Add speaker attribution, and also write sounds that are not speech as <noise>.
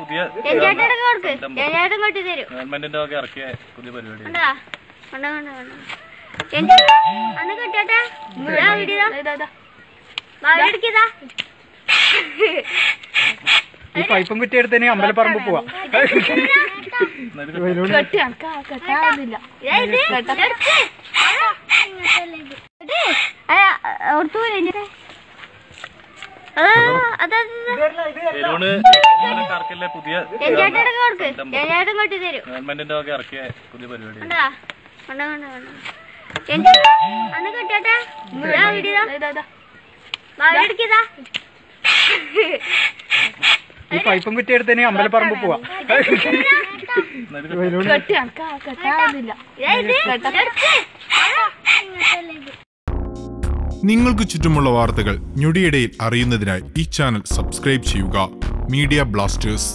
Speaker 1: പുതിയ ഗവൺമെന്റിന്റെ ഒക്കെ ഇറക്കിയ പുതിയ പരിപാടി
Speaker 2: കെട്ടിയാട്ടാ?
Speaker 3: ഈ പൈപ്പും കുറ്റിയെടുത്തതിന് അമ്പലപ്പറമ്പ് പോവാ. <laughs>
Speaker 1: പുതിയ ഗവൺമെന്റിന്റെ ഒക്കെ ഇറക്കിയ പുതിയ പരിപാടി
Speaker 2: അന്ന്
Speaker 3: ഈ പൈപ്പും കുറ്റി കുറ്റിയെടുത്തതിന് അമ്പലപ്പറമ്പ് പോവാ.
Speaker 4: നിങ്ങൾക്ക് ചുറ്റുമുള്ള വാർത്തകൾ ഞൊടിയിടയിൽ അറിയുന്നതിനായി ഈ ചാനൽ സബ്സ്ക്രൈബ് ചെയ്യുക. Media blasters.